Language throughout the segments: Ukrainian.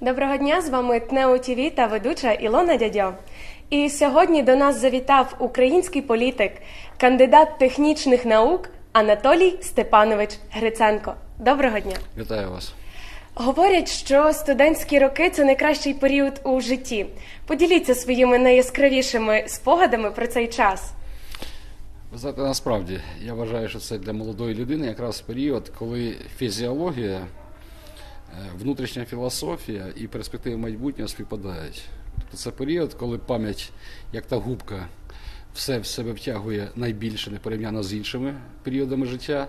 Доброго дня, з вами ТНЕО ТВ та ведуча Ілона Дядьо. І сьогодні до нас завітав український політик, кандидат технічних наук Анатолій Степанович Гриценко. Доброго дня. Вітаю вас. Говорять, що студентські роки це найкращий період у житті. Поділіться своїми найяскравішими спогадами про цей час. Ви знаєте, насправді я вважаю, що це для молодої людини якраз період, коли фізіологія, внутрішня філософія і перспективи майбутнього співпадають. Тобто це період, коли пам'ять, як та губка, все в себе втягує найбільше не порівняно з іншими періодами життя.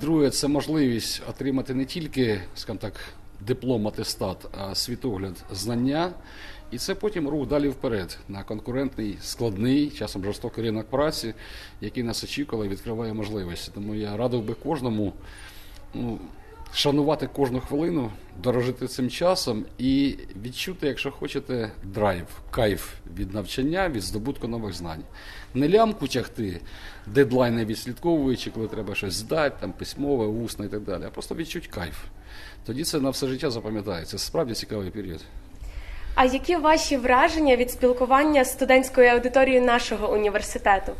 Друге, це можливість отримати не тільки, скажімо так, диплом, атестат, а світогляд, знання. І це потім рух далі вперед на конкурентний, складний, часом жорстокий ринок праці, який нас очікував і відкриває можливості. Тому я радив би кожному ну, шанувати кожну хвилину, дорожити цим часом і відчути, якщо хочете, драйв, кайф від навчання, від здобутку нових знань. Не лямку тягти, дедлайни відслідковуючи, коли треба щось здати, там письмове, усне і так далі, а просто відчуть кайф. Тоді це на все життя запам'ятається. Це справді цікавий період. А які ваші враження від спілкування з студентською аудиторією нашого університету?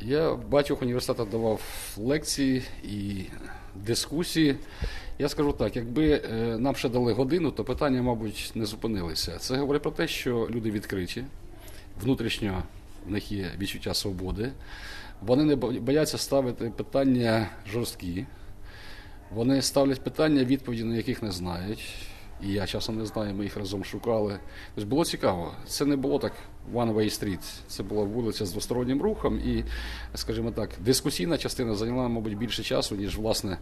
Я в багатьох університетах давав лекції і дискусії. Я скажу так, якби е, нам ще дали годину, то питання, мабуть, не зупинилися. Це говорить про те, що люди відкриті, внутрішньо в них є відчуття свободи. Вони не бояться ставити питання жорсткі. Вони ставлять питання, відповіді на яких не знають. І я часом не знаю, ми їх разом шукали. Тобто було цікаво. Це не було так one way street. Це була вулиця з двостороннім рухом. І, скажімо так, дискусійна частина зайняла, мабуть, більше часу, ніж власне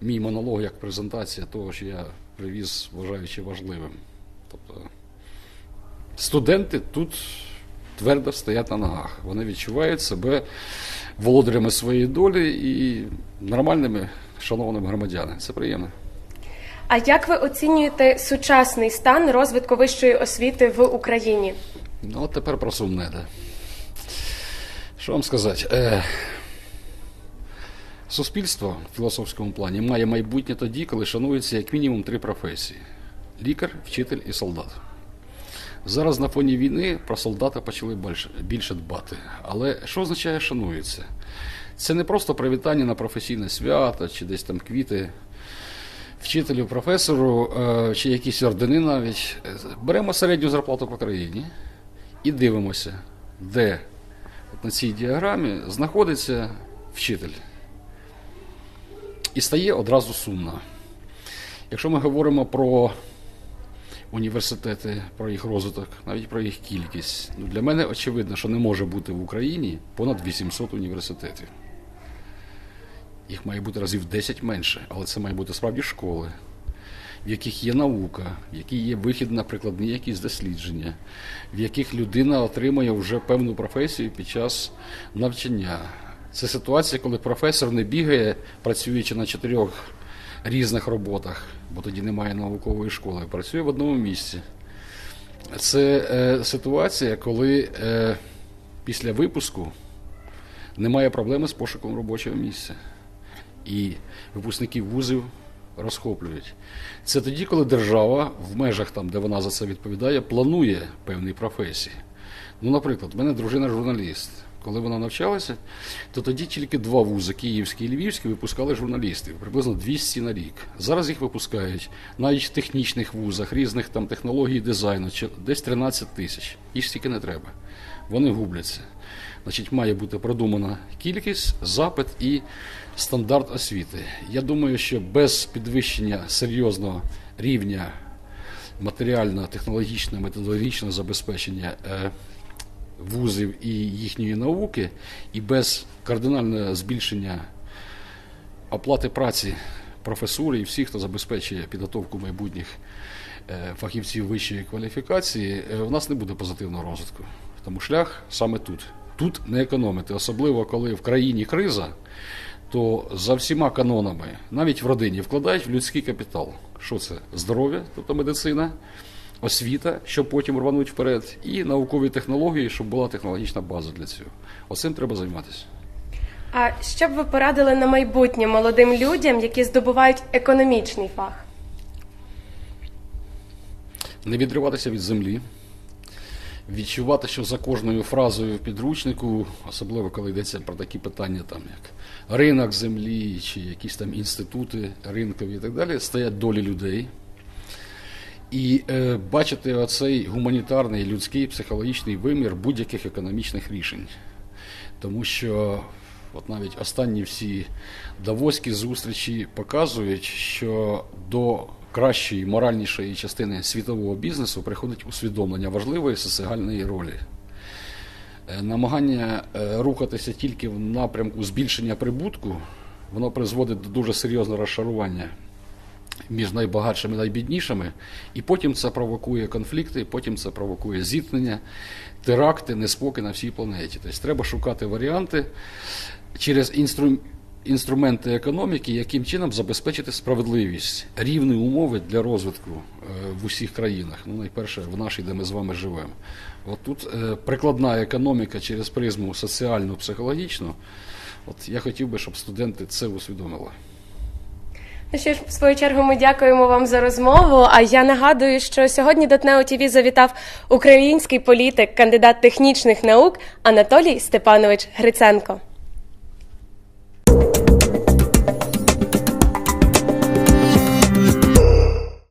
мій монолог як презентація того, що я привіз, вважаючи важливим. Тобто студенти тут твердо стоять на ногах. Вони відчувають себе володарями своєї долі і нормальними, шановними громадянами. Це приємно. А як ви оцінюєте сучасний стан розвитку вищої освіти в Україні? Ну, от тепер про сумне. Да. Що вам сказати? Е, суспільство в філософському плані має майбутнє тоді, коли шанується як мінімум три професії: лікар, вчитель і солдат. Зараз на фоні війни про солдата почали більше, дбати. Але що означає шанується? Це не просто привітання на професійне свято чи десь там квіти вчителю, професору е, чи якісь ордени навіть. Беремо середню зарплату по країні і дивимося, де на цій діаграмі знаходиться вчитель. І стає одразу сумно. Якщо ми говоримо про університети, про їх розвиток, навіть про їх кількість, ну для мене очевидно, що не може бути в Україні понад 800 університетів. Їх має бути разів 10 менше, але це має бути справді школи, в яких є наука, в яких є вихід на прикладні якісь дослідження, в яких людина отримує вже певну професію під час навчання. Це ситуація, коли професор не бігає, працюючи на чотирьох різних роботах, бо тоді немає наукової школи, працює в одному місці. Це е, ситуація, коли е, після випуску немає проблеми з пошуком робочого місця. І випускників вузів розхоплюють. Це тоді, коли держава в межах там, де вона за це відповідає, планує певні професії. Ну, наприклад, в мене дружина журналіст. Коли вона навчалася, то тоді тільки два вузи, Київський і Львівський, випускали журналістів, приблизно 200 на рік. Зараз їх випускають навіть в технічних вузах, різних там технологій дизайну, чи- десь 13 тисяч. Їх стільки не треба. Вони губляться. Значить, має бути продумана кількість, запит і стандарт освіти. Я думаю, що без підвищення серйозного рівня матеріального, технологічного, методологічного забезпечення е, вузів і їхньої науки, і без кардинального збільшення оплати праці професури і всіх, хто забезпечує підготовку майбутніх е, фахівців вищої кваліфікації, е, у нас не буде позитивного розвитку. Тому шлях саме тут. Тут не економити, особливо коли в країні криза, то за всіма канонами, навіть в родині, вкладають в людський капітал. Що це? Здоров'я, тобто медицина, освіта, щоб потім рвануть вперед, і наукові технології, щоб була технологічна база для цього. Оцим треба займатися. А що б ви порадили на майбутнє молодим людям, які здобувають економічний фах? не відриватися від землі, відчувати, що за кожною фразою в підручнику, особливо коли йдеться про такі питання, там як ринок землі чи якісь там інститути ринкові і так далі, стоять долі людей. І е, бачити оцей гуманітарний, людський, психологічний вимір будь-яких економічних рішень. Тому що от навіть останні всі давоські зустрічі показують, що до кращої, моральнішої частини світового бізнесу приходить усвідомлення важливої соціальної ролі. Е, Намагання е, рухатися тільки в напрямку збільшення прибутку, воно призводить до дуже серйозного розшарування між найбагатшими і найбіднішими, і потім це провокує конфлікти, потім це провокує зіткнення, теракти, неспокій на всій планеті. Тобто треба шукати варіанти через інстру... інструменти економіки, яким чином забезпечити справедливість, рівні умови для розвитку е, в усіх країнах. Ну, найперше, в нашій, де ми з вами живемо. От тут е, прикладна економіка через призму соціальну, психологічну. От я хотів би, щоб студенти це усвідомили. Ну що ж, в свою чергу, ми дякуємо вам за розмову. А я нагадую, що сьогодні до ТНЕО ТВ завітав український політик, кандидат технічних наук Анатолій Степанович Гриценко.